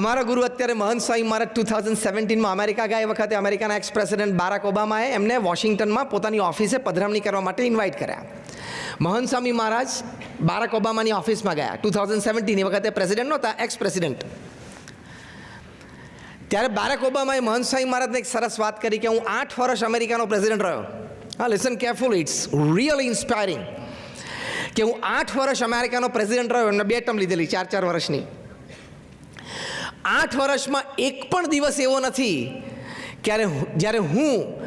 અમારા ગુરુ અત્યારે મહંત સ્વામી મહારાજ ટુ થાઉઝન્ડ સેવન્ટીનમાં અમેરિકા ગયા. વખતે અમેરિકાના એક્સ પ્રેસિડેન્ટ બારાક ઓબામાએ એમને વોશિંગ્ટનમાં પોતાની ઓફિસે પધરામણી કરવા માટે ઇન્વાઇટ કર્યા. મહંત સ્વામી મહારાજ બારાક ઓબામાની ઓફિસમાં ગયા. ટુ થાઉઝન્ડ સેવન્ટીન એ વખતે પ્રેસિડેન્ટ નહોતા એક્સ પ્રેસિડેન્ટ ત્યારે બારાક ઓબામાએ મહંત સ્વામી મહારાજને એક સરસ વાત કરી કે હું આઠ વર્ષ અમેરિકાનો પ્રેસિડેન્ટ રહ્યો. હા listen careful it's really inspiring કે હું આઠ વર્ષ અમેરિકાનો પ્રેસિડેન્ટ રહ્યો. એમને બે ટર્મ લીધેલી, ચાર ચાર વર્ષની. આઠ વર્ષમાં એક પણ દિવસ એવો નથી ક્યારે જ્યારે હું,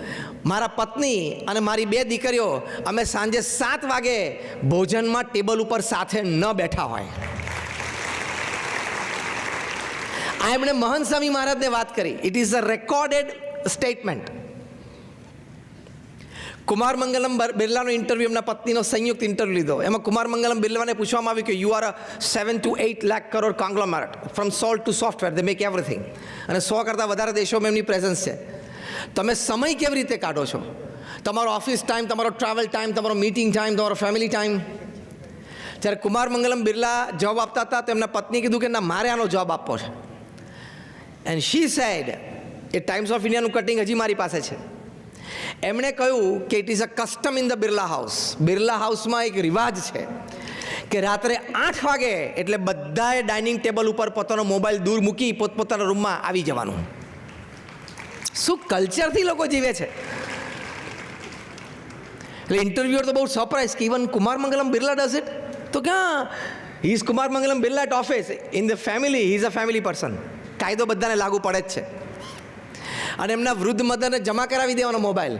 મારા પત્ની અને મારી બે દીકરીઓ, અમે સાંજે સાત વાગે ભોજનમાં ટેબલ ઉપર સાથે ન બેઠા હોય. આ એમણે મહંત સ્વામી મહારાજને વાત કરી. It is a recorded statement Kumar Mangalam બિરલાનો interview એમના પત્નીનો સંયુક્ત ઇન્ટરવ્યૂ લીધો. એમાં કુમાર મંગલમ બિરલાને પૂછવામાં આવ્યું કે you are a seven two eight lakh crore conglomerate from salt to software they make everything અને સો કરતાં વધારે દેશોમાં એમની પ્રેઝન્સ છે. તમે સમય કેવી રીતે કાઢો છો? તમારો ઓફિસ ટાઈમ તમારો ટ્રાવેલ ટાઈમ તમારો મિટિંગ ટાઈમ તમારો ફેમિલી ટાઈમ જ્યારે કુમાર મંગલમ બિરલા જવાબ આપતા હતા, તો એમના પત્ની કીધું કે, ના, મારે આનો જવાબ આપવો છે. And she said a Times of ઇન્ડિયાનું cutting હજી મારી પાસે છે. એમણે કહ્યું કે it is a custom in the Birla house Birla હાઉસમાં એક રિવાજ છે કે રાત્રે આઠ વાગે એટલે બધાએ ડાઇનિંગ ટેબલ ઉપર પોતાનો મોબાઈલ દૂર મૂકી પોતપોતાના રૂમમાં આવી જવાનું. શું કલ્ચરથી લોકો જીવે છે? એટલે ઇન્ટરવ્યુઅર તો બહુ સરપ્રાઇઝ કે even Kumar Mangalam Birla does it તો ક્યાં he is Kumar Mangalam Birla at office in the family he is a family person કાયદો બધાને લાગુ પડે જ છે. અને એમના વૃદ્ધ મધરને જમા કરાવી દેવાનો મોબાઈલ.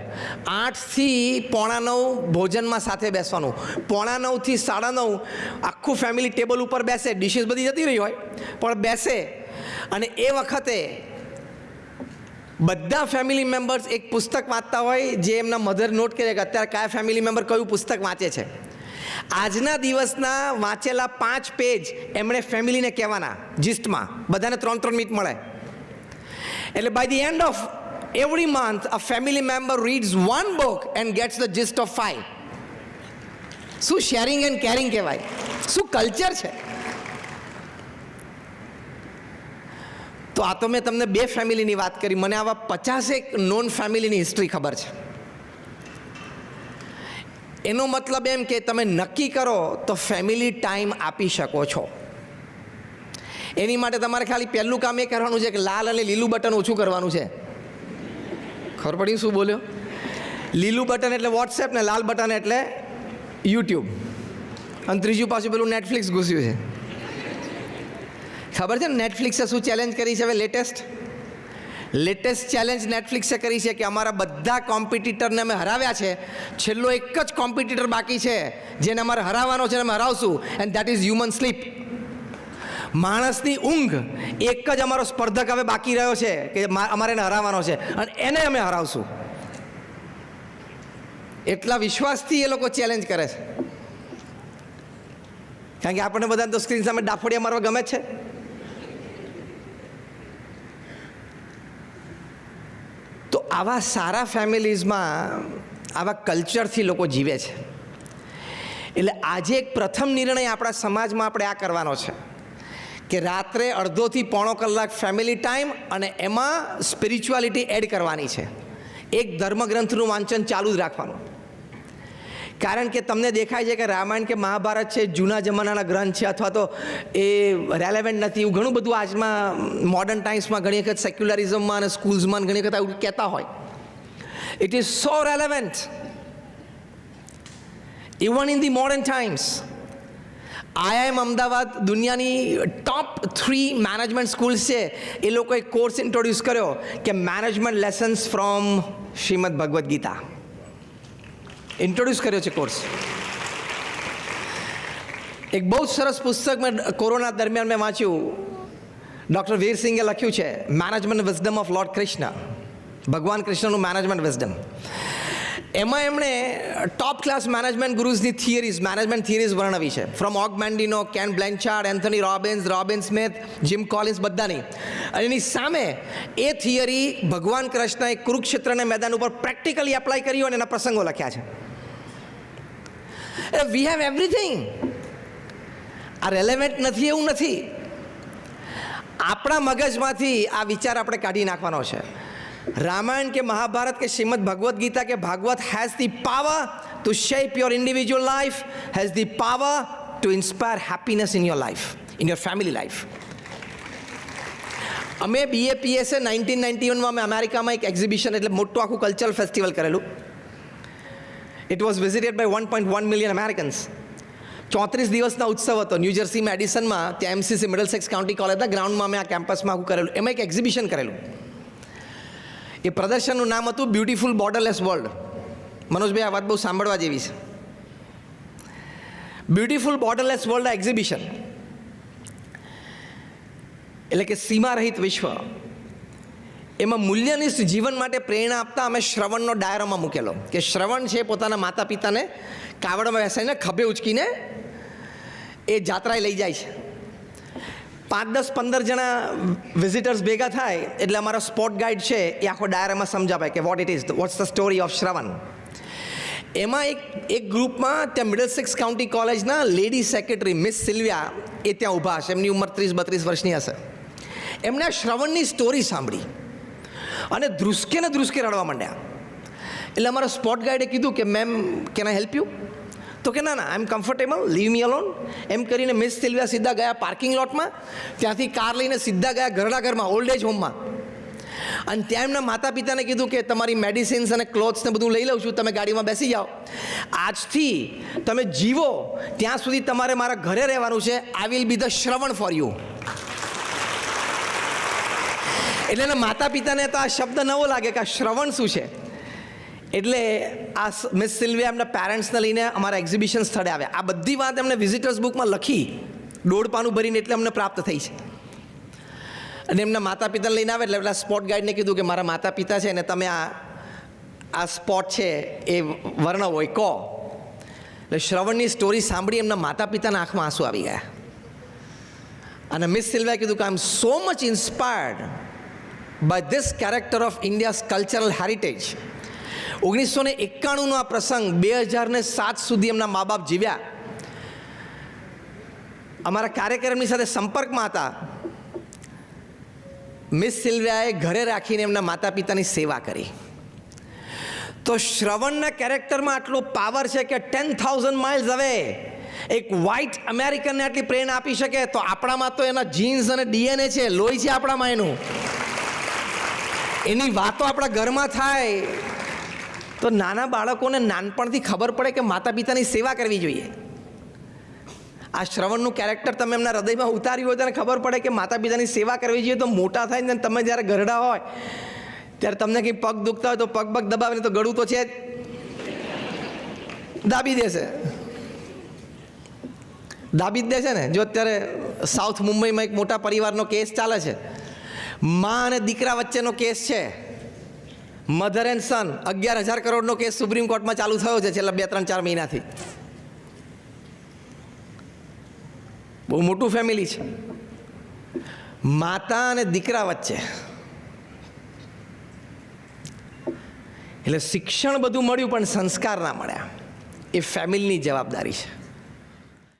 આઠથી પોણા નવ ભોજનમાં સાથે બેસવાનું. પોણા નવથી સાડા નવ આખું ફેમિલી ટેબલ ઉપર બેસે ડિશિસ બધી જતી રહી હોય, પણ બેસે. અને એ વખતે બધા ફેમિલી મેમ્બર્સ એક પુસ્તક વાંચતા હોય, જે એમના મધર નોટ કરે કે અત્યારે કયા ફેમિલી મેમ્બર કયું પુસ્તક વાંચે છે. આજના દિવસના વાંચેલા પાંચ પેજ એમણે ફેમિલીને કહેવાના જિસ્ટમાં બધાને ત્રણ ત્રણ મિનિટ મળે. એટલે by the end of every month a family member reads one book and gets the gist of five શું શેરિંગ એન્ડ કેરિંગ કહેવાય? શું કલ્ચર છે? તો આ તો મેં તમને બે ફેમિલીની વાત કરી. મને આવા પચાસેક નોન ફેમિલીની હિસ્ટ્રી ખબર છે. એનો મતલબ એમ કે તમે નક્કી કરો તો ફેમિલી ટાઈમ આપી શકો છો. એની માટે તમારે ખાલી પહેલું કામ એ કરવાનું છે કે લાલ અને લીલું બટન ઓછું કરવાનું છે. ખબર પડી શું બોલ્યો? લીલું બટન એટલે વોટ્સએપ ને લાલ બટન એટલે યુટ્યુબ અને ત્રીજું પાછું પેલું નેટફ્લિક્સ ઘૂસ્યું છે. ખબર છે ને નેટફ્લિક્સે શું ચેલેન્જ કરી છે હવે લેટેસ્ટ લેટેસ્ટ ચેલેન્જ નેટફ્લિક્સે કરી છે કે અમારા બધા કોમ્પિટિટરને અમે હરાવ્યા છે. છેલ્લો એક જ કોમ્પિટિટર બાકી છે. જેને અમારે હરાવવાનો છે અમે હરાવશું. And that is human sleep માણસની ઊંઘ એક જ અમારો સ્પર્ધક હવે બાકી રહ્યો છે કે અમારે એને હરાવવાનો છે. અને એને અમે હરાવશું. એટલા વિશ્વાસથી એ લોકો ચેલેન્જ કરે છે. કારણ કે આપણને બધાને તો સ્ક્રીન સામે ડાફોડિયા મારવા ગમે છે. તો આવા સારા ફેમિલીઝમાં આવા કલ્ચરથી લોકો જીવે છે. એટલે આજે એક પ્રથમ નિર્ણય આપણા સમાજમાં આપણે આ કરવાનો છે. કે રાત્રે અડધોથી પોણો કલાક ફેમિલી ટાઈમ અને એમાં સ્પિરિચ્યુઆલિટી એડ કરવાની છે. એક ધર્મગ્રંથનું વાંચન ચાલુ જ રાખવાનું. કારણ કે તમને દેખાય છે કે રામાયણ કે મહાભારત છે, જૂના જમાનાના ગ્રંથ છે, અથવા તો એ રેલેવન્ટ નથી, એવું ઘણું બધું આજમાં મોડર્ન ટાઈમ્સમાં ઘણી વખત સેક્યુલરિઝમમાં અને સ્કૂલ્સમાં ઘણી વખત આવું કહેતા હોય. It is so relevant even in the modern times IIM Ahmedabad દુનિયાની ટોપ થ્રી મેનેજમેન્ટ સ્કૂલ્સ છે. એ લોકોએ કોર્સ ઇન્ટ્રોડ્યુસ કર્યો કે management lessons from Shrimad Bhagavad Gita. Introduce કર્યો છે કોર્સ એક બહુ સરસ પુસ્તક મેં કોરોના દરમિયાન મેં વાંચ્યું. ડૉક્ટર વીરસિંગે લખ્યું છે management wisdom of lord Krishna ભગવાન કૃષ્ણનું મેનેજમેન્ટ વિઝડમ એમાં એમણે ટોપ ક્લાસ મેનેજમેન્ટ ગુરુઝની થિયરીઝ મેનેજમેન્ટ થિયરીઝ વર્ણવી છે. From Og Mandino Ken Blanchard Anthony Robbins Robin Smith Jim Collins બધાની. અને એની સામે એ થિયરી ભગવાન કૃષ્ણએ કુરુક્ષેત્રના મેદાન ઉપર પ્રેક્ટિકલી એપ્લાય કર્યું અને એના પ્રસંગો લખ્યા છે. વી હેવ એવરીથિંગ આ રેલેવન્ટ નથી એવું નથી. આપણા મગજમાંથી આ વિચાર આપણે કાઢી નાખવાનો છે. રામાયણ કે મહાભારત કે શ્રીમદ ભગવદ્ ગીતા કે Bhagavat has the power to shape your individual life has the power to inspire happiness in your life in your family life અમે બીએપીએસે નાઇન્ટીન નાઇન્ટી વનમાં અમે અમેરિકામાં એક એક્ઝિબિશન એટલે મોટું આખું કલ્ચરલ ફેસ્ટિવલ કરેલું. It was visited by one point one million Americans ચોત્રીસ દિવસના ઉત્સવ હતો. ન્યૂજર્સી મેડિસનમાં ત્યાં એમસીસી મિડલ સેક્સ કાઉન્ટી કોલેજના ગ્રાઉન્ડમાં અમે આ કેમ્પસમાં આખું કરેલું. એમાં એક એક્ઝિબિશન કરેલું. એ પ્રદર્શનનું નામ હતું બ્યુટિફુલ બોર્ડરલેસ વર્લ્ડ મનોજભાઈ, આ વાત બહુ સાંભળવા જેવી છે. બ્યુટિફુલ બોર્ડરલેસ વર્લ્ડ એક્ઝિબિશન એટલે કે સીમા રહિત વિશ્વ. એમાં મૂલ્યનિષ્ઠ જીવન માટે પ્રેરણા આપતા અમે શ્રવણનો ડાયરામાં મૂકેલો. કે શ્રવણ છે પોતાના માતા પિતાને કાવડમાં બેસાડીને ખભે ઉચકીને એ જાત્રાએ લઈ જાય છે. પાંચ દસ પંદર જણા વિઝિટર્સ ભેગા થાય, એટલે અમારો સ્પોટ ગાઈડ છે એ આખો ડાયરામાં સમજાવે કે what it is what's the story of Shravan એમાં એક એક ગ્રુપમાં ત્યાં મિડલ સિક્સ કાઉન્ટી કોલેજના લેડી સેક્રેટરી મિસ સિલ્વિયા એ ત્યાં ઊભા હશે, એમની ઉંમર ત્રીસ બત્રીસ વર્ષની હશે. એમને શ્રવણની સ્ટોરી સાંભળી અને ધ્રુસકે ને ધ્રુસકે રડવા માંડ્યા. એટલે અમારો સ્પોટ ગાઈડે કીધું કે ma'am can I help you તો કે ના ના I am comfortable leave me alone એમ કરીને મિસ સિલ્વિયા સીધા ગયા પાર્કિંગ લોટમાં ત્યાંથી કાર લઈને સીધા ગયા ઘરના ઘરમાં ઓલ્ડ એજ હોમમાં અને ત્યાં એમના માતા પિતાને કીધું કે તમારી મેડિસિન્સ અને ક્લોથ્સ ને બધું લઈ લઉં છું, તમે ગાડીમાં બેસી જાઓ. આજથી તમે જીવો, ત્યાં સુધી તમારે મારા ઘરે રહેવાનું છે. I will be the Shravan for you એટલે એના માતા પિતાને તો આ શબ્દ નવો લાગે કે આ શ્રવણ શું છે? એટલે આ મિસ સિલ્વિયા એમના પેરેન્ટ્સને લઈને અમારા એક્ઝિબિશન સ્થળે આવ્યા. આ બધી વાત એમને વિઝિટર્સ બુકમાં લખી દોઢ પાનું ભરીને એટલે અમને પ્રાપ્ત થઈ છે. અને એમના માતા પિતાને લઈને આવે એટલે પેલા સ્પોટ ગાઈડને કીધું કે મારા માતા પિતા છે ને તમે આ આ સ્પોટ છે એ વર્ણવો એ કહો. એટલે શ્રવણની સ્ટોરી સાંભળી એમના માતા પિતાના આંખમાં આંસુ આવી ગયા. અને મિસ સિલ્વાએ કીધું કે I am so much inspired by this character of India's cultural heritage ઓગણીસો ને એકાણુંનો આ પ્રસંગ બે હજાર ને સાત સુધી એમના મા બાપ જીવ્યા. અમારા કાર્યક્રમની સાથે સંપર્કમાં હતા. મિસ સિલ્વિયાએ ઘરે રાખીને એમના માતા પિતાની સેવા કરી. તો શ્રવણના કેરેક્ટરમાં આટલો પાવર છે કે ટેન થાઉઝન્ડ માઇલ્સ હવે. એક વ્હાઇટ અમેરિકનને આટલી પ્રેરણા આપી શકે તો આપણામાં તો એના જીન્સ અને ડીએનએ છે, લોહી છે આપણામાં એનું. એની વાતો આપણા ઘરમાં થાય. તો નાના બાળકોને નાનપણથી ખબર પડે કે માતા પિતાની સેવા કરવી જોઈએ. આ શ્રવણનું કેરેક્ટર તમે એમના હૃદયમાં ઉતાર્યું હોય ત્યારે ખબર પડે કે માતા પિતાની સેવા કરવી જોઈએ તો મોટા થાય ને તમે જ્યારે ગરડા હોય, ત્યારે તમને કંઈ પગ દુખતા હોય તો પગ પગ દબાવીને તો ગળું તો છે જ. દાબી દેશે. દાબી જ દેશે ને. જો અત્યારે સાઉથ મુંબઈમાં એક મોટા પરિવારનો કેસ ચાલે છે. મા અને દીકરા વચ્ચેનો કેસ છે. મધર એન્ડ સન, અગિયાર હજાર કરોડનો કેસ સુપ્રીમ કોર્ટમાં ચાલુ થયો છે છેલ્લા બે, ત્રણ, ચાર મહિનાથી. બહુ મોટું ફેમિલી છે. માતા અને દીકરા વચ્ચે. એટલે શિક્ષણ બધું મળ્યું પણ સંસ્કાર ના મળ્યા. એ ફેમિલીની જવાબદારી છે.